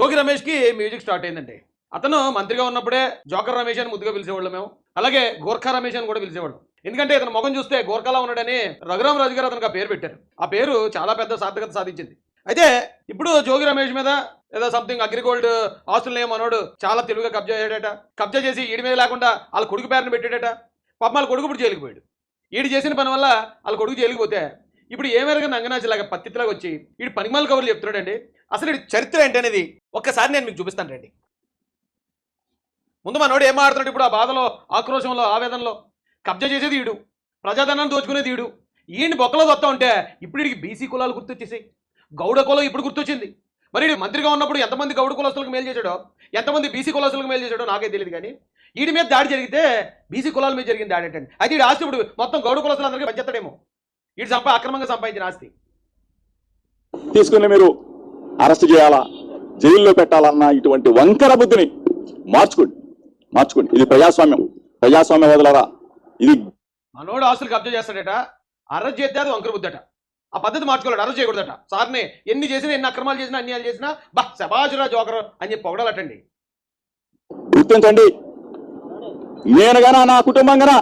జోగి రమేష్కి music start అయిందండి. అతను మంత్రిగా ఉన్నప్పుడే జోకర్ రమేష్ అని ముద్దుగా పిలిచేవాళ్ళం మేము. అలాగే గోర్ఖా రమేష్ అని కూడా పిలిచేవాళ్ళం. ఎందుకంటే ఇతను ముఖం చూస్తే గోర్ఖాలా ఉన్నాడని రఘురామ్ రాజు గారు అతనికి ఆ పేరు పెట్టారు. ఆ పేరు చాలా పెద్ద సార్థకత సాధించింది. అయితే ఇప్పుడు జోగి రమేష్ మీద ఏదో సంథింగ్ అగ్రిగోల్డ్ ఆస్తులు ఏమన్నాడు చాలా తెలివిగా కబ్జా చేయడట కబ్జా చేసి ఈడి మీద లేకుండా వాళ్ళ కొడుకు పేరుని పెట్టాడట. పాప వాళ్ళ కొడుకు ఇప్పుడు జైలుకి పోయాడు. ఈడు చేసిన పని వల్ల వాళ్ళ కొడుకు జైలుకి పోతే ఇప్పుడు ఏమేరగా నంగనాచిలాగా పత్తిలాగా వచ్చి ఈడు పనిమాల కబుర్లు చెప్తున్నాడండి. అసలు ఈడి చరిత్ర ఏంటనేది ఒక్కసారి నేను మీకు చూపిస్తాను రండి. ముందు మనోడు ఏం మాడుతున్నాడు ఇప్పుడు ఆ బాధలో ఆక్రోశంలో ఆవేదనలో? కబ్జా చేసేది ఈడు ప్రజాధనాన్ని దోచుకునేది ఈడు. ఈయన్ని బొక్కలో దొత్తా ఉంటే ఇప్పుడు ఇడికి బీసీ కులాలు గుర్తొచ్చేసాయి. గౌడ కులం ఇప్పుడు గుర్తొచ్చింది. మరి మంత్రిగా ఉన్నప్పుడు ఎంతమంది గౌడ కులస్తులకు మేలు చేశాడో ఎంతమంది బీసీ కులస్తులకు మేలు చేశాడో నాకే తెలియదు కానీ వీడి మీద దాడి జరిగితే బీసీ కులాల మీద జరిగిన దాడి అంటే అయితే ఈడు ఆస్తి ఇప్పుడు మొత్తం గౌడ కులస్తులందరికీ పంచేస్తాడేమో వీడు సంపా అక్రమంగా సంపాదించిన ఆస్తి. తీసుకుని మీరు అరెస్ట్ చేయాలా? జైల్లో పెట్టాలన్న ఇటువంటి వంకర బుద్ధిని మార్చుకోండి. మార్చుకోండి. ఇది ప్రజాస్వామ్యం. ప్రజాస్వామ్యం వదలరా? ఇది మనోడు ఆస్తులు కబ్జా చేస్తాడట. అరెస్ట్ చేస్తే అది వంకర బుద్ధట ఆ పద్ధతి మార్చుకోలేడు. అరెస్ట్ చేయకూడదట. సార్ని ఎన్ని చేసినా ఎన్ని అక్రమాలు చేసినా అన్యాయాలు చేసినా బా శబాజురా జోకర్ అని చెప్పి పొగడాలటండి. గుర్తించండి. నేను గనా నా కుటుంబం గనా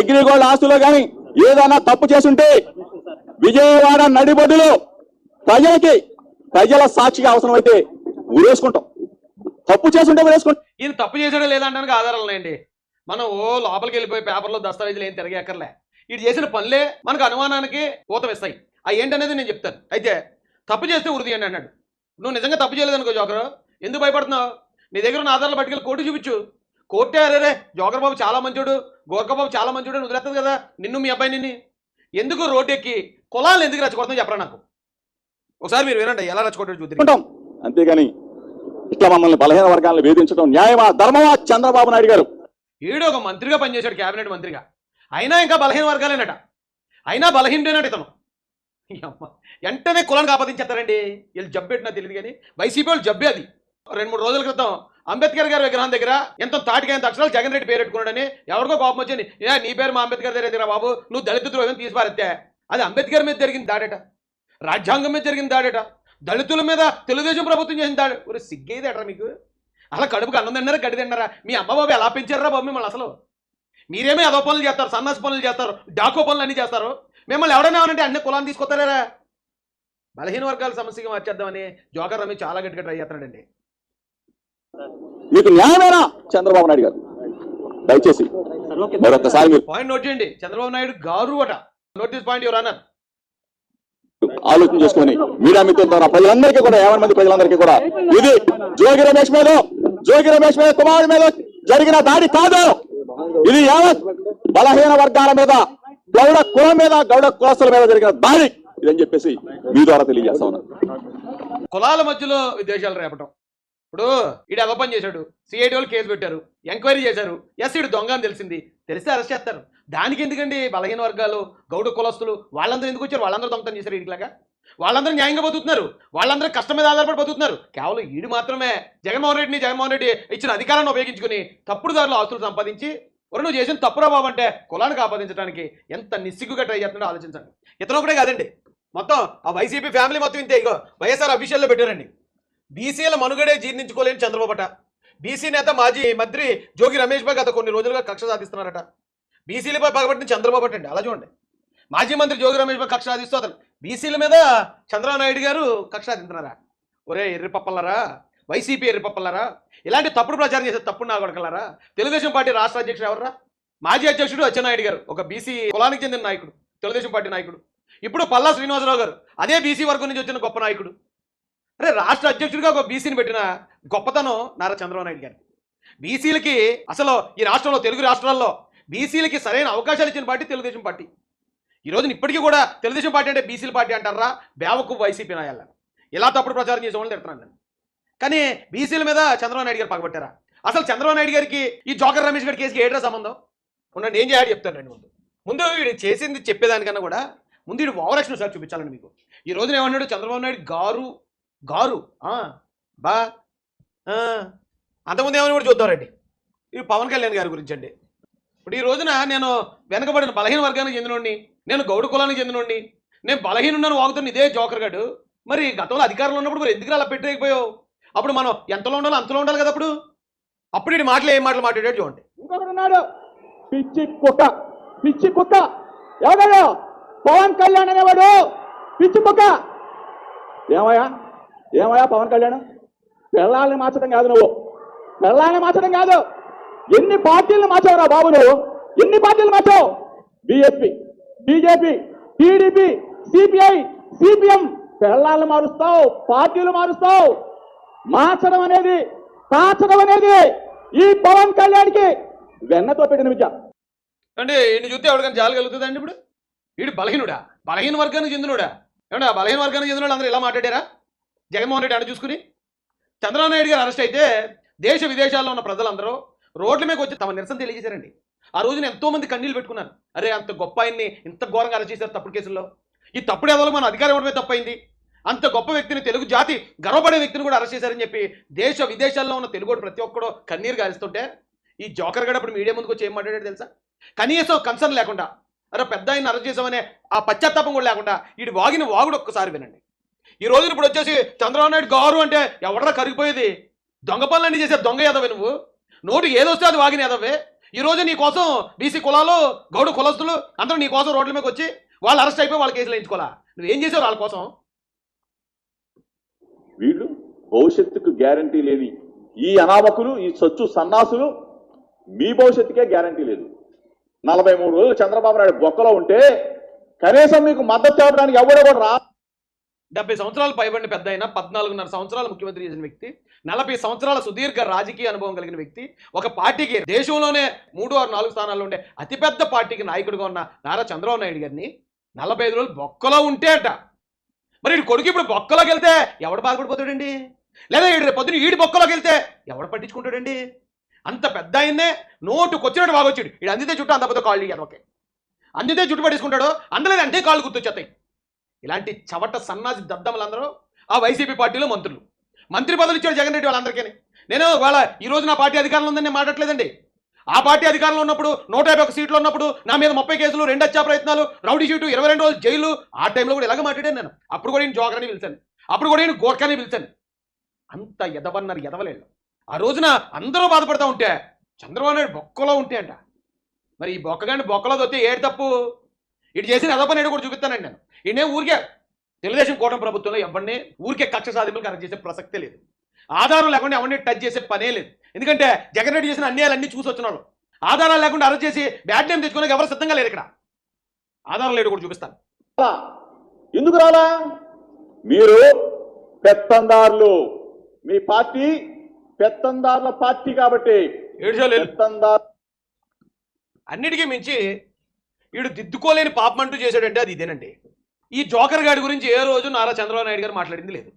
అగ్రిగోల్డ్ ఆస్తులో గాని ఏదైనా తప్పు చేసుంటే విజయవాడ నడిబొడ్డులో ప్రజలకి ప్రజల సాక్షిగా అవసరమైతే ఉరేసుకుంటాం తప్పు చేస్తుంటే ఉరేసుకుంటాం ఈయన తప్పు చేసాడో లేదంటానికి ఆధారాలు ఉన్నాయండి. మనం ఓ లోపలికి వెళ్ళిపోయి పేపర్లో దస్తావేజులు ఏం తిరగక్కర్లే. ఇటు చేసిన పనులే మనకు అనుమానానికి ఊతమిస్తాయి. అవి ఏంటనేది నేను చెప్తాను. అయితే తప్పు చేస్తే ఉరి అన్నాడు. నువ్వు నిజంగా తప్పు చేయలేదనుకో జోకర్. ఎందుకు భయపడుతున్నావు? నీ దగ్గర ఉన్న ఆధారాలు పట్టుకెళ్ళి కోర్టు చూపించు. కోర్టే అరే జోకర్ బాబు చాలా మంచోడు గోర్ఖబాబు చాలా మంచోడు అని వదిలేస్తుంది కదా నిన్ను మీ అబ్బాయి నిన్ను. ఎందుకు రోడ్డు ఎక్కి కులాలను ఎందుకు రెచ్చగొడుతుందో చెప్పరా నాకు? ఒకసారి మీరు వినండి ఎలా చూద్దరు ఉంటాం అంతేగాని ఇట్లా మమ్మల్ని బలహీన వర్గాలను వేధించడం న్యాయమా ధర్మమా? చంద్రబాబు నాయుడు గారు. ఈడు ఒక మంత్రిగా పనిచేశాడు క్యాబినెట్ మంత్రిగా. అయినా ఇంకా బలహీన వర్గాలేనట. అయినా బలహీనుడేనట ఇతను. వెంటనే కులానికి ఆపాదించేస్తారండి. వీళ్ళు జబ్బెట్టినా తెలియదు కానీ వైసీపీ వాళ్ళు జబ్బే అది. రెండు మూడు రోజుల క్రితం అంబేద్కర్ గారి విగ్రహం దగ్గర ఎంత తాటికైన అక్షరాలు జగన్ రెడ్డి పేరు పెట్టుకున్నాడని ఎవరికో కోపం వచ్చింది. ఏ నీ పేరు మా అంబేద్కర్ దగ్గర దగ్గర బాబు నువ్వు దళిత ద్రోహం తీసిపారెత్తే అది అంబేద్కర్ మీద జరిగిన దాడట. రాజ్యాంగం మీద జరిగిన దాడట దళితుల మీద తెలుగుదేశం ప్రభుత్వం చేసిన దాడి ఒక సిగ్గేదేటరా మీకు? అలా కడుపుకి అన్నం తిన్నారా గడి తిన్నారా? మీ అమ్మ బాబు ఎలా పెంచారా బాబు మిమ్మల్ని అసలు? మీరేమీ అదో పనులు చేస్తారు సన్నాసి పనులు చేస్తారు డాకో పనులు అన్నీ చేస్తారు. మిమ్మల్ని ఎవడైనా అంటే అన్ని కులాన్ని తీసుకొస్తారా బలహీన వర్గాల సమస్యగా మార్చేద్దామని జోకర్ రమేష్ చాలా గట్టిగా ట్రై చేస్తున్నాడండి. మీకు న్యాయమేనా? చంద్రబాబు నాయుడు గారు. దయచేసి మరొకసారి మీరు పాయింట్ నోట్ చేయండి. చంద్రబాబు నాయుడు గారు అట. నోటీస్ పాయింట్ ఎవరు అన్నారు ఆలోచన చేసుకొని మీడియా మిత్రుల ద్వారా ప్రజలందరికీ కూడా యాభై మంది ప్రజలందరికీ కూడా ఇది జోగి రమేష్ మీద జోగి రమేష్ మీద కుమారుడి మీద జరిగిన దాడి కాదు. ఇది యావత్ బలహీన వర్గాల మీద గౌడ కులం మీద గౌడ కులస్తుల మీద జరిగిన దాడి. ఇదని చెప్పేసి మీ ద్వారా తెలియజేస్తా ఉన్నారు కులాల మధ్యలో విదేశాలు రేపటం. ఇప్పుడు ఈడు ఎలా పని చేశాడు. సిఐడి వాళ్ళు కేసు పెట్టారు. ఎంక్వైరీ చేశారు. ఎస్ ఈడు దొంగ అని తెలిసింది. తెలిస్తే అరెస్ట్ చేస్తారు. దానికి ఎందుకండి బలహీన వర్గాలు గౌడ కులస్తులు వాళ్ళందరూ ఎందుకు వచ్చారు? వాళ్ళందరూ దొంగతనం చేశారు వీడిలాగా వాళ్ళందరూ న్యాయంగా బతుకుతున్నారు. వాళ్ళందరూ కష్టం మీద ఆధారపడి బతుకుతున్నారు. కేవలం ఈడు మాత్రమే జగన్మోహన్ రెడ్డిని జగన్మోహన్ రెడ్డి ఇచ్చిన అధికారాన్ని ఉపయోగించుకుని తప్పుడు దారిలో ఆస్తులు సంపాదించి ఒరు నువ్వు చేసిన తప్పురా బాబు అంటే కులానికి ఆపాదించడానికి ఎంత నిస్సిగ్గుగా ట్రై చేస్తున్నాడో ఆలోచించండి. ఇతను ఒకటే కాదండి. మొత్తం ఆ వైసీపీ ఫ్యామిలీ మొత్తం ఇంతే. ఇగో వైఎస్ఆర్ అఫీషియల్లో పెట్టారండి. బీసీల మనుగడే జీర్ణించుకోలేని చంద్రబాబుట. బీసీ నేత మాజీ మంత్రి జోగి రమేష్ బాబు గత కొన్ని రోజులుగా కక్ష సాధిస్తున్నారట. బీసీలపై పగబట్టిన చంద్రబాబు అండి అలా చూడండి. మాజీ మంత్రి జోగి రమేష్ బాబు కక్ష సాధిస్తూ అతను బీసీల మీద చంద్రబాబు నాయుడు గారు కక్ష సాధిస్తున్నారా ఒరే ఎర్రిపప్పలరా వైసీపీ ఎర్రిపప్పలరా ఇలాంటి తప్పుడు ప్రచారం చేసే తప్పుడు నా కొడకలారా తెలుగుదేశం పార్టీ రాష్ట్ర అధ్యక్షుడు ఎవర్రా? మాజీ అధ్యక్షుడు అచ్చెన్నాయుడు గారు ఒక బీసీ కులానికి చెందిన నాయకుడు తెలుగుదేశం పార్టీ నాయకుడు. ఇప్పుడు పల్లా శ్రీనివాసరావు గారు అదే బీసీ వర్గం నుంచి వచ్చిన గొప్ప నాయకుడు. అరే రాష్ట్ర అధ్యక్షుడిగా ఒక బీసీని పెట్టిన గొప్పతనం నారా చంద్రబాబు నాయుడు గారు బీసీలకి అసలు ఈ రాష్ట్రంలో తెలుగు రాష్ట్రాల్లో బీసీలకి సరైన అవకాశాలు ఇచ్చిన పార్టీ తెలుగుదేశం పార్టీ. ఈ రోజున ఇప్పటికీ కూడా తెలుగుదేశం పార్టీ అంటే బీసీల పార్టీ అంటారా? బేవకు వైసీపీ నాయాల ఇలా తప్పుడు ప్రచారం చేసే వాళ్ళు తిడుతున్నాను నేను. కానీ బీసీల మీద చంద్రబాబు నాయుడు గారు పగబట్టారా? అసలు చంద్రబాబు నాయుడు గారికి ఈ జోకర్ రమేష్ గారి కేసుకి ఏడ్రా సంబంధం? ఉండండి ఏం చేయాలి చెప్తాను రండి ముందు. ముందు వీడు చేసింది చెప్పేదానికన్నా కూడా ముందు వీడు ఓవరాక్షన్ సార్ చూపించాలండి మీకు. ఈ రోజున ఏమన్నాడు? చంద్రబాబు నాయుడు గారు గారు. బా అంతకుముందు ఏమని కూడా చూద్దామండి ఇది పవన్ కళ్యాణ్ గారి గురించి అండి. ఇప్పుడు ఈ రోజున నేను వెనకబడిన బలహీన వర్గానికి చెందినోడిని నేను గౌడ కులానికి చెందినోడిని నేను బలహీనున్నాను వాగుతున్న ఇదే జోకర్ గడు. మరి గతంలో అధికారంలో ఉన్నప్పుడు మరి ఎందుకు అలా పెట్టలేకపోయావు అప్పుడు మనం ఎంతలో ఉండాలో అంతలో ఉండాలి కదా అప్పుడు. అప్పుడు ఈ మాటలు ఏం మాటలు మాట్లాడాడు చూడండి. పిచ్చి కుక్క. పిచ్చి కుక్క. ఎవడయ్యా పవన్ కళ్యాణ్ అనేవాడు. పిచ్చి కుక్క. ఏమయ్యా? ఏమయ్యా పవన్ కళ్యాణ్? పెళ్ళాలని మార్చడం కాదు నువ్వు. పెళ్ళాలని మార్చడం కాదు. ఎన్ని పార్టీలను మార్చావురా బాబు నువ్వు? ఎన్ని పార్టీలు మార్చావు? BSP BJP TDP CPI CPM పెళ్ళాలను మారుస్తావు పార్టీలు మారుస్తావు. మార్చడం అనేది కాచడం అనేది ఈ పవన్ కళ్యాణ్కి వెన్నతో పెట్టిన విద్య. అంటే ఈయన చూస్తే ఎవరికైనా జాలి కలుగుతుందండి ఇప్పుడు? వీడు బలహీనుడా? బలహీన వర్గానికి చెందినోడా? ఏమన్నా ఆ బలహీన వర్గానికి చెందిన అందరూ ఇలా మాట్లాడారా? జగన్మోహన్ రెడ్డి అన్న చూసుకుని చంద్రబాబు నాయుడు గారు అరెస్ట్ అయితే దేశ విదేశాల్లో ఉన్న ప్రజలందరూ రోడ్ల మీద వచ్చి తమ నిరసన తెలియజేశారండి. ఆ రోజున ఎంతో మంది కన్నీళ్ళు పెట్టుకున్నారు. అరే అంత గొప్ప ఆయన్ని ఇంత ఘోరంగా అరెస్ట్ చేశారు తప్పుడు కేసుల్లో. ఈ తప్పుడు ఎవరు మన అధికారం ఇవ్వడమే తప్పైంది. అంత గొప్ప వ్యక్తిని తెలుగు జాతి గర్వపడే వ్యక్తిని కూడా అరెస్ట్ చేశారని చెప్పి దేశ విదేశాల్లో ఉన్న తెలుగు ప్రతి ఒక్కడో కన్నీరు గాలిస్తుంటే ఈ జోకర్ గడ ఇప్పుడు మీడియా ముందుకు వచ్చి ఏం మాట్లాడాడు తెలుసా? కనీసం కన్సర్న్ లేకుండా అరే పెద్ద ఆయన అరెస్ట్ చేసామనే ఆ పశ్చాత్తాపం కూడా లేకుండా వీడి వాగిన వాగుడు ఒక్కసారి వినండి. ఈ రోజున ఇప్పుడు వచ్చేసి చంద్రబాబు నాయుడు గారు అంటే ఎవడరా కరిగిపోయేది? దొంగ పనులన్నీ చేసే దొంగ యాదవే నువ్వు. నోటు ఏదొస్తే అది వాగిన యాదవే. ఈ రోజు నీ కోసం బీసీ కులాలు గౌడు కులస్తులు అందరూ నీ కోసం రోడ్ల మీదకి వచ్చి వాళ్ళు అరెస్ట్ అయిపోయి వాళ్ళ కేసులు వేయించుకోవాలా? నువ్వేం చేసావు వాళ్ళ కోసం? వీళ్ళు భవిష్యత్తుకు గ్యారంటీ లేని ఈ అనామకులు ఈ సొచ్చు సన్నాసులు మీ భవిష్యత్తుకే గ్యారంటీ లేదు. నలభై మూడు రోజులు చంద్రబాబు నాయుడు బొక్కలో ఉంటే కనీసం మీకు మద్దతు తేవడానికి ఎవడో కూడా రా డెబ్బై సంవత్సరాలు పైబడిన పెద్ద అయిన పద్నాలుగున్నర సంవత్సరాలు ముఖ్యమంత్రి చేసిన వ్యక్తి నలభై సంవత్సరాల సుదీర్ఘ రాజకీయ అనుభవం కలిగిన వ్యక్తి ఒక పార్టీకి దేశంలోనే మూడు ఆరు నాలుగు స్థానాల్లో ఉండే అతిపెద్ద పార్టీకి నాయకుడిగా ఉన్న నారా చంద్రబాబు నాయుడు గారిని నలభై ఐదు రోజులు బొక్కలో ఉంటే అట మరి వీడి కొడుకు ఇప్పుడు బొక్కలోకి వెళ్తే ఎవడు బాధపడిపోతాడండి? లేదా వీడి రేపు పొద్దున ఈడి బొక్కలోకి వెళ్తే ఎవడు పట్టించుకుంటాడండి? అంత పెద్ద ఆయన్నే కొచ్చినట్టు బాగా బాగొచ్చాడు. వీడు అందితే చుట్టూ అంత పెద్ద కాళ్ళు ఓకే అందితే చుట్టు పట్టేసుకుంటాడు అందలేదు అంటే కాళ్ళు గుర్తొచ్చేస్తాయి. ఇలాంటి చవట సన్నాసి దద్దములందరూ ఆ వైసీపీ పార్టీలో మంత్రులు. మంత్రి పదవులు ఇచ్చాడు జగన్ రెడ్డి వాళ్ళందరికీ నేను వాళ్ళ ఈ నా పార్టీ అధికారంలో ఉందని నేను మాట్లాడలేదండి ఆ పార్టీ అధికారంలో ఉన్నప్పుడు నూట యాభై ఒక సీట్లు ఉన్నప్పుడు నా మీద ముప్పై కేసులు రెండు హత్యా ప్రయత్నాలు రౌడీ షీటు ఇరవై రెండు రోజులు జైలు ఆ టైంలో కూడా ఇలాగ మాట్లాడాను నేను. అప్పుడు కూడా నేను జోగరని పిలిచాను. అప్పుడు కూడా నేను గోర్ఖాని పిలిచాను. అంత ఎదవన్నారు ఎదవలేళ్ళు ఆ రోజున అందరూ బాధపడతా ఉంటే చంద్రబాబు నాయుడు బొక్కలో ఉంటే అంట. మరి ఈ బొక్కగాని బొక్కలో దొత్తే ఏడు తప్పు? ఇటు చేసిన ఎదపని ఏడు కూడా చూపిస్తానండి నేను. ఈయనే ఊరికే తెలుగుదేశం కూటమి ప్రభుత్వంలో ఎవరిని ఊరికే కక్ష సాధింపులు కరెక్ట్ చేసే ప్రసక్తే లేదు. ఆధారం లేకుండా ఎవరిని టచ్ చేసే పనే లేదు. ఎందుకంటే జగన్ రెడ్డి చేసిన అన్యాయాలన్నీ చూసి వచ్చినాడు ఆధారాలు లేకుండా అరెస్ట్ చేసి బ్యాడ్ నేమ్ తెచ్చుకోవడానికి ఎవరు సిద్ధంగా లేరు ఇక్కడ. ఆధారం లేడు కూడా చూపిస్తాను? ఎందుకు రాలా? మీరు పెత్తందారులు. మీ పార్టీ పెత్తందారుల పార్టీ కాబట్టి అన్నిటికీ మించి వీడు దిద్దుకోలేని పాపం అంటూ చేశాడంటే అది ఇదేనండి. ఈ జోకర్ గాడి గురించి ఏ రోజు నారా చంద్రబాబు నాయుడు గారు మాట్లాడింది లేదు.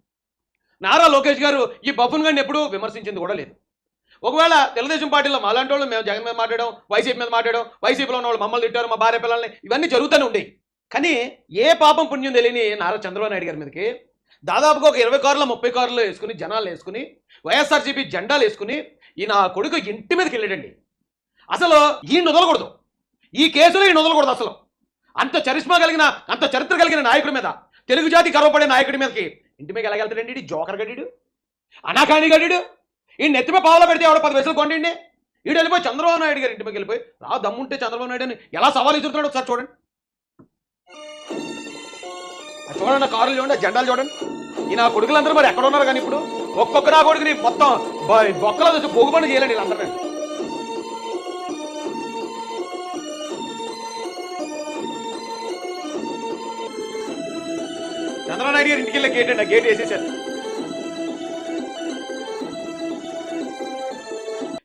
నారా లోకేష్ గారు ఈ బఫున్ గారిని ఎప్పుడూ విమర్శించింది కూడా లేదు. ఒకవేళ తెలుగుదేశం పార్టీలో మాలాంటి వాళ్ళు మేము జగన్ మీద మాట్లాడడం వైసీపీ మీద మాట్లాడడం వైసీపీలో ఉన్న వాళ్ళు మమ్మల్ని తిట్టారు మా భార్య పిల్లల్ని ఇవన్నీ జరుగుతూనే ఉండేవి కానీ ఏ పాపం పుణ్యం తెలియని నారా చంద్రబాబు నాయుడు గారి మీదకి దాదాపుగా ఒక ఇరవై కార్లు ముప్పై కార్లు వేసుకుని జనాలు వేసుకుని వైఎస్ఆర్సీపీ జెండాలు వేసుకుని ఈ నా కొడుకు ఇంటి మీదకి వెళ్ళాడండి. అసలు ఈయన వదలకూడదు. ఈ కేసులో ఈయన వదలకూడదు అసలు. అంత చరిష్మా కలిగిన అంత చరిత్ర కలిగిన నాయకుడి మీద తెలుగు జాతి గర్వపడే నాయకుడి మీదకి ఇంటి మీద ఎలాగెళ్తాడండి ఈ జోకర్ గడిడు అనాకాణి గడిడు ఈ నెత్తిమే పావులో పెడితే ఎవడో పది పైసలు కొండండి ఈడు వెళ్ళిపోయి చంద్రబాబు నాయుడు గారి ఇంటి మీద వెళ్ళిపోయి రా దమ్ముంటే చంద్రబాబు నాయుడు అని ఎలా సవాల్ ఎదురుతున్నాడు ఒకసారి చూడండి. చూడండి కారులు చూడండి జెండాలు చూడండి. ఈ నా కొడుకులందరూ మరి ఎక్కడ ఉన్నారు కానీ ఇప్పుడు? ఒక్కొక్క నా కొడుకుని మొత్తం బొక్కల బొక్కలో చూసి పొగుబడి వీళ్ళందరూ చంద్రనాయుడు గారి ఇంటికి వెళ్ళే గేట్ అండి గేట్ వేసేసారు.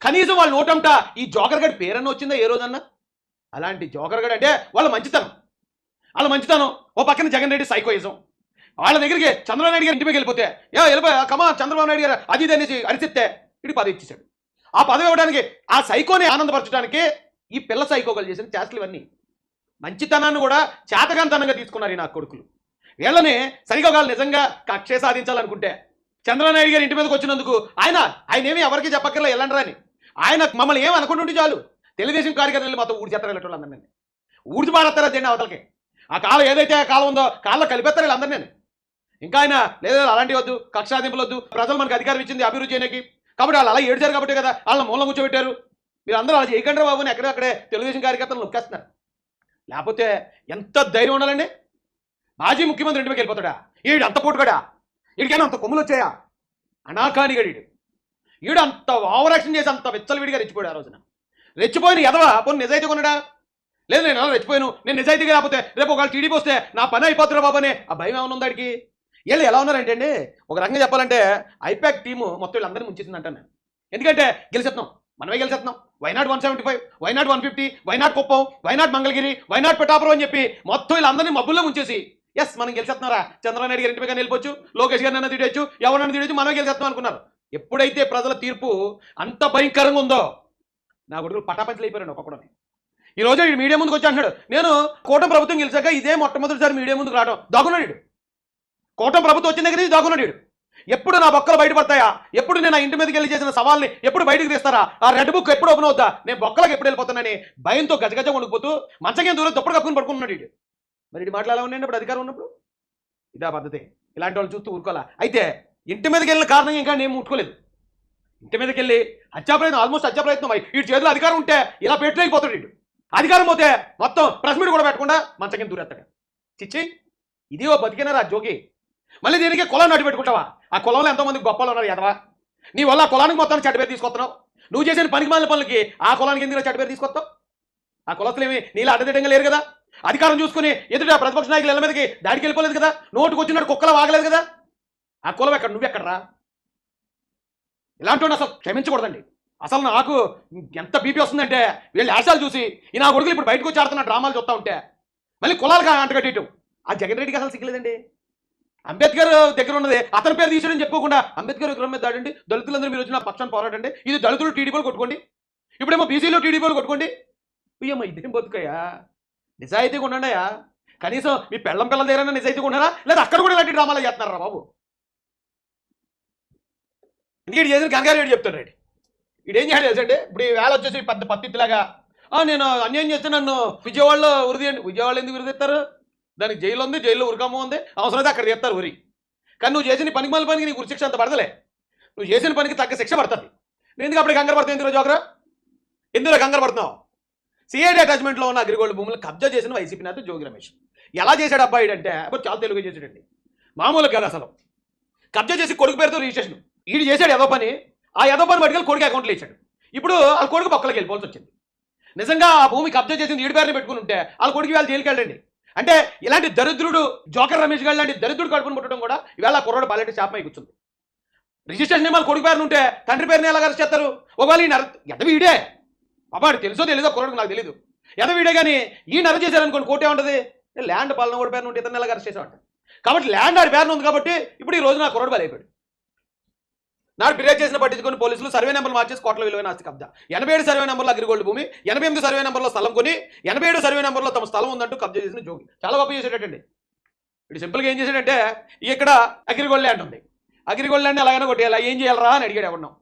కనీసం వాళ్ళు నోటంట ఈ జోకర్ గడి పేరన్న వచ్చిందా ఏ రోజన్నా? అలాంటి జోకర్ గడి అంటే వాళ్ళ మంచితనం. వాళ్ళ మంచితనం. ఓ పక్కన జగన్ రెడ్డి సైకోయిజం. వాళ్ళ దగ్గరికి చంద్రబాబు గారి ఇంటి వెళ్ళిపోతే ఏ వెళ్ళిపోయా కమా చంద్రబాబు నాయుడు గారు అది ఇది అనేసి అరిచిస్తే ఇటు పదవి ఇచ్చేసాడు ఆ పదవి ఇవ్వడానికి ఆ సైకోని ఆనందపరచడానికి ఈ పిల్ల సైకోగలు చేసిన చేష్టలు ఇవన్నీ. మంచితనాన్ని కూడా చేతగాంతనంగా తీసుకున్నారు ఈ నా కొడుకులు. వీళ్ళని సరిగా వాళ్ళు నిజంగా కక్షే సాధించాలనుకుంటే చంద్రనాయుడు గారి ఇంటి మీదకి వచ్చినందుకు ఆయన ఆయన ఏమి ఎవరికి చెప్పక్కర్లే వెళ్ళండి ఆయన మమ్మల్ని ఏమి అనుకుంటుంటే చాలు. తెలుగుదేశం కార్యకర్తలు మొత్తం ఊడి చేస్తారు వెళ్ళేటోళ్ళందరినీ ఊడిచి పారేస్తారు అదండి అవతలకి. ఆ కాలం ఏదైతే ఆ కాలం ఉందో కాళ్ళలో కలిపేస్తారు వీళ్ళందరినీ ఇంకా ఆయన లేదు అలాంటి వద్దు కక్షాదింపులు వద్దు ప్రజలు మనకు అధికారం ఇచ్చింది అభివృద్ధి చేయడానికి. కాబట్టి వాళ్ళు అలా ఏడ్చారు కాబట్టి కదా వాళ్ళని మూలం కూర్చోబెట్టారు. మీరు అందరూ అలా చేయకండి బాబుని బాబు ఎక్కడెక్కడే తెలుగుదేశం కార్యకర్తలు నొక్కేస్తున్నారు. లేకపోతే ఎంత ధైర్యం ఉండాలండి? మాజీ ముఖ్యమంత్రి ఇంటికి వెళ్ళిపోతాడా? ఈడు అంత పోటుగాడా? ఈడికైనా అంత కొమ్ములు వచ్చాయా అనాకానిగడీడు ఈడు అంత ఓవరాక్షన్ చేసి అంత విచ్చలవిడిగా రెచ్చిపోయాడు ఆ రోజున. రెచ్చిపోయిన ఎదవా పోనీ నిజాయితీ కొన్నాడా లేదు నేను అలా రెచ్చిపోయాను. నేను నిజాయితీగా రాకపోతే రేపు ఒకవేళ టీడీపీ వస్తే నా పని అయిపోతున్నా బాబు అని ఆ భయం ఏమైనా ఉందాడికి వీళ్ళు ఎలా ఉన్నారంటే అండి ఒక రకంగా చెప్పాలంటే ఐపాక్ టీము మొత్తం వీళ్ళందరినీ ముంచేసింది అంటాను నేను. ఎందుకంటే గెలిచేస్తున్నాం. మనమే గెలిచేస్తున్నాం. Why not one seventy five why not one fifty why not Kuppam why not Mangalagiri why not Pithapuram అని చెప్పి మొత్తం వీళ్ళందరినీ మబ్బుల్లో ముంచేసి ఎస్ మనం గెలిచేస్తున్నారా? చంద్రబాబు నాయుడు గారి ఇంటి నిలిపొచ్చు లోకేష్ గారిని తిడవచ్చు ఎవరన్నా తీయచ్చు మనమే గెలిచేస్తాం అనుకున్నారు. ఎప్పుడైతే ప్రజల తీర్పు అంత భయంకరంగా ఉందో నా కొడుకులు పటాపంచలు అయిపోయాడు ఒక్కొక్కడని ఈ రోజు మీడియా ముందుకు వచ్చి అంటున్నాడు నేను కూటమి ప్రభుత్వం గెలిచాక ఇదే మొట్టమొదటిసారి మీడియా ముందుకు రావడం దాగున్నాడు ఈడు. కూటమి ప్రభుత్వం వచ్చిన దగ్గర దాగున్నాడు ఎప్పుడు నా బొక్కలు బయటపడతాయా? ఎప్పుడు నేను ఇంటి మీదకి వెళ్ళి చేసిన సవాల్ని ఎప్పుడు బయటకు తీస్తారా? ఆ రెడ్ బుక్ ఎప్పుడు ఓపెన్ అవుతా నేను బొక్కలకు ఎప్పుడు వెళ్ళిపోతానని భయంతో గజగజ వణుకుపోతూ మంచం దూరం తప్పుడు కప్పుకుని పడుకున్నాడు ఇటు మరి ఇటు మాట్లాడాలా ఉన్నాయండి అధికారం ఉన్నప్పుడు? ఇదా పద్ధతి. ఇలాంటి వాళ్ళు చూస్తూ ఊరుకోవాలా? అయితే ఇంటి మీదకి వెళ్ళిన కారణం ఇంకా నేను ముట్టుకోలేదు. ఇంటి మీదకి వెళ్ళి హత్యా ప్రయత్నం ఆల్మోస్ట్ హత్యా ప్రయత్నం అయ్యి వీటి చేతిలో అధికారం ఉంటే ఇలా పెట్టలేకపోతాడు ఇటు అధికారం పోతే మొత్తం ప్రెస్ మీట్ కూడా పెట్టకుండా మంచం కింద దూరేస్తాడు. చిచ్చి ఇది ఓ బతికినారా జోకి మళ్ళీ దీనికి కులం నడి పెట్టుకుంటావా? ఆ కులంలో ఎంతోమంది గొప్పలు ఉన్నారు ఎదవా నీ వల్ల ఆ కులానికి మొత్తానికి చెడ్డ పేరు తీసుకొస్తున్నావు. నువ్వు చేసిన పనికి మాలిన పనులకి ఆ కులానికి ఎందుకు చెడ్డ పేరు తీసుకొస్తావు? ఆ కులస్తులు ఏమి నీళ్ళు అడ్డదిడ్డంగా లేరు కదా? అధికారం చూసుకుని ఎదుట ప్రతిపక్ష నాయకులు ఇళ్ళ మీదకి దాడికి వెళ్ళిపోలేదు కదా? నోటుకు వచ్చినట్టు కుక్కల వాగలేదు కదా? ఆ కులం ఎక్కడ? నువ్వెక్కడరా ఇలాంటి అసలు క్షమించకూడదండి. అసలు నాకు ఎంత బీపీ వస్తుందంటే వీళ్ళు ఆశాలు చూసి ఈ నా కొడుకులు ఇప్పుడు బయటకు వచ్చి ఆడుతున్న డ్రామాలు చూస్తూ ఉంటే మళ్ళీ కులాలుగా అంటగట్టేయటం ఆ జగన్ రెడ్డికి అసలు సిగ్గలేదండి. అంబేద్కర్ దగ్గర ఉన్నది అతని పేరు తీసాడని చెప్పుకోకుండా అంబేద్కర్ విగ్రహం మీద దాడండి. దళితులందరూ మీరు వచ్చిన పక్షాన్ని పోరాడండి. ఇది దళితులు టీడీపీలు కొట్టుకోండి. ఇప్పుడేమో బీసీలో టీడీపీలు కొట్టుకోండి. అయ్యమ్మ ఇదేం బతుకయ్యా. నిజాయితీగా ఉండండియా కనీసం మీ పెళ్ళం పిల్లల దగ్గర నిజాయితీగా ఉన్నారా లేదా అక్కడ కూడా ఇలాంటి డ్రామాలు చేస్తున్నారా బాబు? ఇంకేడు చేసిన గంగారు రెడ్డి చెప్తాడు రెడ్డి ఇటు ఏం చేయాలి తెలుసండి ఇప్పుడు ఈ వేళ వచ్చేసి పెద్ద పత్తిలాగా నేను అన్యాయం చేస్తే నన్ను విజయవాడలో ఉరిదీయండి విజయవాడలో ఎందుకు ఉరిదిస్తారు దానికి జైలు ఉంది జైల్లో ఉరికమ్మ ఉంది అవసరం అయితే అక్కడ చేస్తారు ఉరి. కానీ నువ్వు చేసిన పనికి మళ్ళీ పనికి నీకు శిక్ష అంత పడతలే. నువ్వు చేసిన పనికి తగ్గ శిక్ష పడుతుంది. నేను ఎందుకు అప్పుడు కంగారు పడుతుంది ఎందుకు జోగరా ఎందులో కంగారు పడుతున్నావు? సిఐడి అటాచ్మెంట్లో ఉన్న అగ్రిగోల్డ్ భూములు కబ్జా చేసిన వైసీపీ నేత జోగి రమేష్. ఎలా చేశాడు అబ్బాయి అంటే అప్పుడు చాలా తెలుగు చేసాడండి మామూలు కాదు అసలు. కబ్జా చేసి కొడుకు పేరుతో రిజిస్ట్రేషన్. ఈడు చేశాడు ఏదో పని ఆ ఏదో పని పట్టుకెళ్ళి కొడుకు అకౌంట్లో ఇచ్చాడు. ఇప్పుడు వాళ్ళ కొడుకు పక్కలకి వెళ్ళిపోవాల్సి వచ్చింది. నిజంగా ఆ భూమి కబ్జా చేసింది ఈడు పేరుని పెట్టుకుని ఉంటే వాళ్ళ కొడుకు వాళ్ళు జైలుకెళ్ళండి అంటే ఇలాంటి దరిద్రుడు జోకర్ రమేష్ గారు లాంటి దరిద్రుడు కడుపును పుట్టడం కూడా ఇవాళ ఆ కుర్రోడు పాలెట్టి శాపమై కూర్చుంది. రిజిస్ట్రేషన్ ఏమో వాళ్ళ కొడుకు పేరును ఉంటే తండ్రి పేరుని ఎలా అరెస్ట్ చేస్తారు? ఒకవేళ ఈయన నర ఎదవి అబ్బాడు తెలుసో తెలీదో కుర్రాడికి నాకు తెలియదు ఎదవీడే కానీ ఈ నర చేశారనుకోండి కోర్టు ఏముంటుంది ల్యాండ్ పాలన కూడా పేరు ఉంటే ఇతను నెలగా అరెస్ట్ చేసామంట కాబట్టి ల్యాండ్ ఆడి పేరున ఉంది కాబట్టి ఇప్పుడు ఈ రోజు నా కుర్రాడు బలైపోయాడు. నాడు ఫిర్యాదు చేసిన పట్టించుకొని పోలీసులు సర్వే నెంబర్లు మార్చేసి కోట్ల విలువైన ఆస్తి కబ్జా. ఎనభై ఏడు సర్వే నెంబర్లో అగ్రిగోల్డ్ భూమి ఎనభై ఎనిమిది సర్వే నెంబర్లో స్థలం కొని ఎనభై ఏడు సర్వే నెంబర్లో తమ స్థలం ఉందంటూ కబ్జా చేసిన జోగి. చాలా గొప్ప చేసేటండి. ఇప్పుడు సింపుల్గా ఏం చేశాడంటే ఇక్కడ అగ్రిగోల్డ్ ల్యాండ్ ఉంది. అగ్రిగోల్డ్ ల్యాండ్ ఎలాగైనా కొట్టేయాలి. ఏం చేయాలరా అని అడిగాడు ఎవరినాం.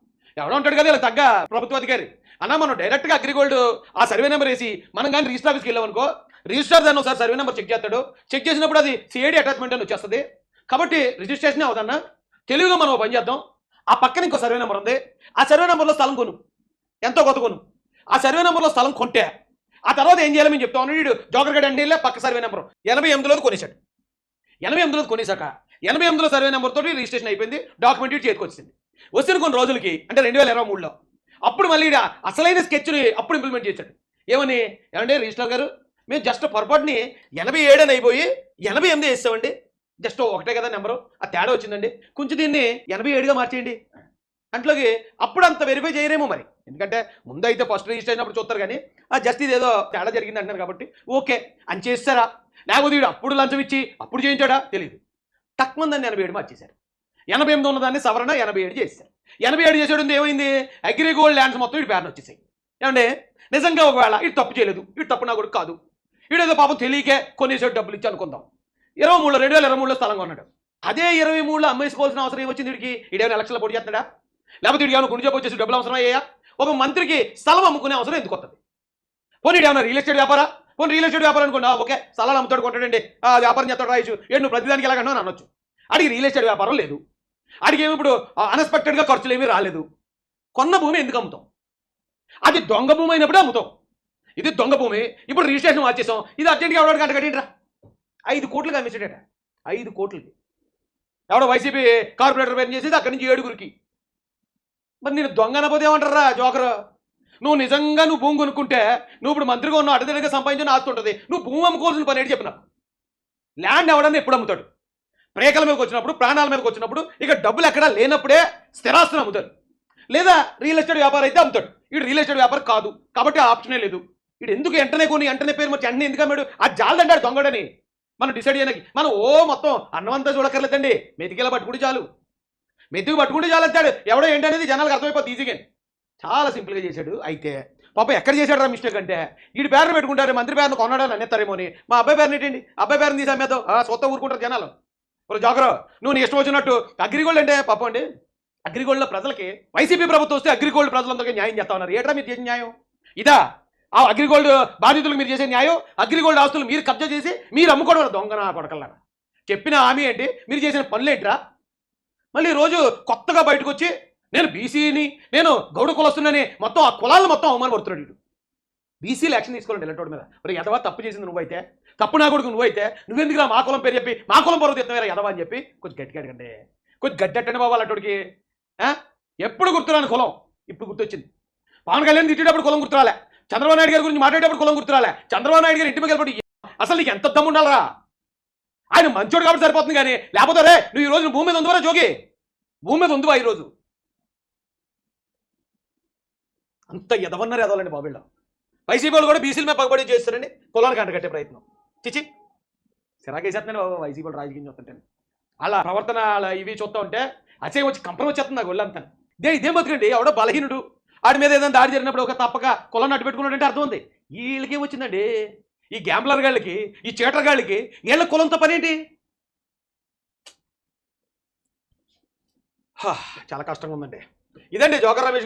ఎవడో ఉంటాడు కదా ఇలా తగ్గ ప్రభుత్వ అధికారి. అన్న మనం డైరెక్ట్గా అగ్రిగోల్డ్ ఆ సర్వే నెంబర్ వేసి మనం కానీ రిజిస్టర్ ఆఫీస్కి వెళ్ళామనుకో రిజిస్టర్ దాన్ని ఒకసారి సర్వే నెంబర్ చెక్ చేస్తాడు. చెక్ చేసినప్పుడు అది సిఐడి అటాచ్మెంట్ అని వచ్చేస్తుంది. కాబట్టి రిజిస్ట్రేషన్ అవుదన్నా తెలుగులో మనం పని చేద్దాం. ఆ పక్కన ఇంకో సర్వే నెంబర్ ఉంది. ఆ సర్వే నెంబర్లో స్థలం కొను. ఎంతో కొత్త కొను. ఆ సర్వే నెంబర్లో స్థలం కొంటే ఆ తర్వాత ఏం చేయాలి మేము చెప్తాం. వీడు జోకర్ అండి పక్క సర్వే నెంబర్. ఎనభై ఎనిమిదిలో కొనేశాడు. ఎనభై ఎనిమిదిలో కొనేశాక ఎనభై ఎనిమిదిలో సర్వే నెంబర్ తోటి రిజిస్ట్రేషన్ అయిపోయింది డాక్యుమెంట్ ఇటు చేతికి వచ్చింది. వచ్చిన కొన్ని రోజులకి అంటే రెండు వేల ఇరవై మూడులో. అప్పుడు మళ్ళీ ఈడ అసలైన స్కెచ్ని అప్పుడు ఇంప్లిమెంట్ చేశాడు. ఏమని? ఏమంటే రిజిస్టర్ గారు మేము జస్ట్ పొరపాటుని ఎనభై ఏడు అని అయిపోయి ఎనభై ఎనిమిది వేస్తామండి. జస్ట్ ఒకటే కదా నెంబరు ఆ తేడా వచ్చిందండి. కొంచెం దీన్ని ఎనభై ఏడుగా మార్చేయండి. అంట్లోకి అప్పుడు అంత వెరిఫై చేయరేమో మరి. ఎందుకంటే ముందు అయితే ఫస్ట్ రిజిస్టర్ అయినప్పుడు చూస్తారు కానీ ఆ జస్ట్ ఇది ఏదో తేడా జరిగింది అంటున్నారు కాబట్టి ఓకే అని చేస్తారా? లేకపోతే వీడు అప్పుడు లంచం ఇచ్చి అప్పుడు చేయించాడా? తెలియదు తక్కువ దాన్ని ఎనభై ఏడు మార్చేశారు. ఎనభై ఎనిమిది ఉన్నదాన్ని సవరణ ఎనభై ఏడు చేశారు. ఎనభై ఏడు చేసేడు ఏమైంది? అగ్రిగోల్డ్ ల్యాండ్స్ మొత్తం ఇటు పేరున వచ్చేసాయి. ఏమంటే నిజంగా ఒకవేళ ఇటు తప్పు చేయలేదు. ఇటు తప్పు నా కూడా కాదు. వీడేదో పాపం తెలియకే కొనేసాడు డబ్బులు ఇచ్చి అనుకుందాం. ఇరవై మూడులో రెండు వేల ఇరవై మూడులో స్థలం కొన్నాడు అదే ఇరవై మూడులో అమ్మేసుకోవాల్సిన అవసరం ఏమొచ్చింది వీడికి ఇడేమైనా ఎలక్షన్లో పోటీ చేస్తాడా లేకపోతే వీడికి ఏమైనా గుండె వచ్చేసి డబ్బులు అవసరం అయ్యా? ఒక మంత్రికి స్థలం అమ్ముకునే అవసరం ఎందుకు వస్తుంది? పోనీ ఈడు ఏమైనా రియల్ ఎస్టేట్ వ్యాపారా? పోనీ రియల్ ఎస్టేట్ వ్యాపారం అనుకున్నా ఓకే. స్థలాలు అమ్ముతాడు కొంటాడండి ఆ వ్యాపారం చేస్తాడు రాయచ్చు ఏడు నువ్వు ప్రతిదానికి ఎలాగన్నా అని అనొచ్చు అడిగి రియల్ ఎస్టేట్ వ్యాపారం లేదు. ఆడికి ఇప్పుడు? అన్ఎక్స్పెక్టెడ్గా ఖర్చులు ఏమీ రాలేదు. కొన్న భూమి ఎందుకు అమ్ముతాం? అది దొంగ భూమి అయినప్పుడే అమ్ముతాం. ఇది దొంగ భూమి. ఇప్పుడు రిజిస్ట్రేషన్ మార్చేసాం. ఇది అర్జెంట్గా ఎవడో గంట కట్టిండ్రా ఐదు కోట్లు కమిషడట ఐదు కోట్లకి. ఎవడో వైసీపీ కార్పొరేటర్ పేరు చేసేది అక్కడి నుంచి ఏడుగురికి. మరి నేను దొంగ అనపోతే ఏమంటారా జోకరు? నువ్వు నిజంగా నువ్వు భూమి కొనుక్కుంటే నువ్వు ఇప్పుడు మంత్రిగా ఉన్నావు అడ్డదిగా సంపాదించిన ఆస్తుంటుంది నువ్వు భూమి అమ్ముకోవాల్సిన పని ఏంటి చెప్పిన ల్యాండ్ ఎవడన్నా ఎప్పుడు అమ్ముతాడు? ప్రేకల మీదకి వచ్చినప్పుడు ప్రాణాల మీదకి వచ్చినప్పుడు ఇక డబ్బులు ఎక్కడ లేనప్పుడే స్థిరాస్తులు అమ్ముతాడు లేదా రియల్ ఎస్టేట్ వ్యాపారం అయితే అమ్ముతాడు. ఇటు రియల్ ఎస్టేట్ వ్యాపారం కాదు. కాబట్టి ఆ ఆప్షనే లేదు. ఇటు ఎందుకు వెంటనే కొని వెంటనే పేరు వచ్చి అన్ని ఎందుకు అమ్మాడు? ఆ జాలదంటాడు దొంగడని. మనం డిసైడ్ చేయడానికి మనం ఓ మొత్తం అన్నమంతా చూడక్కర్లేదండి. మెతికేలా పట్టుకుంటే చాలు. మెతుకు పట్టుకుంటే చాలు అంటాడు. ఎవడో ఏంటనేది జనాలకు అర్థమైపోతుంది ఈజీగా చాలా సింపుల్గా చేశాడు. అయితే పాప ఎక్కడ చేశాడు రా మిస్టేక్ అంటే వీడి పేరును పెట్టుకుంటారు మంత్రి పేరును కొన్నాడని అనేస్తారేమో అని మా అబ్బాయి పేరుని ఏంటండి అబ్బాయి పేరుని తీసి అమ్మేద్దాం. సొత్త ఊరుకుంటారు జనాలు. ఇప్పుడు జాగ్ర నువ్వు నీ ఇష్టం వచ్చినట్టు అగ్రిగోల్డ్ అంటే పాపం అండి. అగ్రిగోల్డ్లో ప్రజలకి వైసీపీ ప్రభుత్వం వస్తే అగ్రిగోల్డ్ ప్రజలందరికీ న్యాయం చేస్తా ఉన్నారు. ఏట్రా మీరు చేసిన న్యాయం? ఇదా? ఆ అగ్రిగోల్డ్ బాధితులకు మీరు చేసే న్యాయం? అగ్రిగోల్డ్ ఆస్తులు మీరు కబ్జా చేసి మీరు అమ్ముకోవడం దొంగన కొడకల్లారా చెప్పిన హామీ ఏంటి? మీరు చేసిన పనులేంట్రా మళ్ళీ రోజు కొత్తగా బయటకు వచ్చి నేను బీసీని నేను గౌడ కులొస్తున్నాని మొత్తం ఆ కులాలను మొత్తం అవమానపడుతున్నాడు వీడు. బీసీలు యాక్షన్ తీసుకోవాలండి ఇలాంటి మీద. మరి ఎదవా తప్పు చేసింది నువ్వైతే? తప్పు నా కొడుకు నువ్వైతే నువ్వెందుకురా మా కులం పేరు చెప్పి మా కులం పొరుగు తెత్తవేరా ఎదవా అని చెప్పి కొంచెం గట్టిగా అడగండి. కొంచెం గట్టెట్టండి బాబు అలాంటికి ఎప్పుడు గుర్తురాని కులం? ఇప్పుడు గుర్తొచ్చింది. పవన్ కళ్యాణ్ తిట్టేటప్పుడు కులం గుర్తురాలే. చంద్రబాబు నాయుడు గారి గురించి మాట్లాడేటప్పుడు కులం గుర్తురాలే. చంద్రబాబు నాయుడు గారి ఇంటి మీద అసలు నీకు ఎంత దమ్ము ఉండాలరా? ఆయన మంచోడు కాబట్టి సరిపోతుంది కానీ లేకపోతే రే నువ్వు ఈ రోజు భూమి మీద ఉందివరా జోగి? భూమి మీద ఉందివా ఈరోజు అంత ఎదవన్నారు ఎదవాలండి బాబు వీళ్ళు. వైసీపీ వాళ్ళు కూడా బీసీల మీద పగబడి చేస్తారండి కులానికి అంటగట్టే ప్రయత్నం. చిచి. సిరాకేసేస్తున్నాను బాబు వైసీపీ వాళ్ళు రాజకీయం చూస్తుంటే. అలా ప్రవర్తన అలా ఇవి చూస్తూ ఉంటే అచ్చే వచ్చి కంపరం వచ్చేస్తుంది నాకు ఒళ్ళంతా. దే ఇదేం బతుకండి? ఎవడో బలహీనుడు. ఆడి మీద ఏదైనా దాడి జరిగినప్పుడు ఒక తప్పక కులం అడ్డు పెట్టుకున్నాడంటే అర్థం ఉంది. వీళ్ళకి వచ్చిందండి? ఈ గ్యాంబ్లర్ గాళ్ళకి ఈ చేటర్ గాళ్ళకి వీళ్ళ కులంతో పనేంటి హా, చాలా కష్టంగా ఉందండి. ఇదండి జోకర్ రమేష్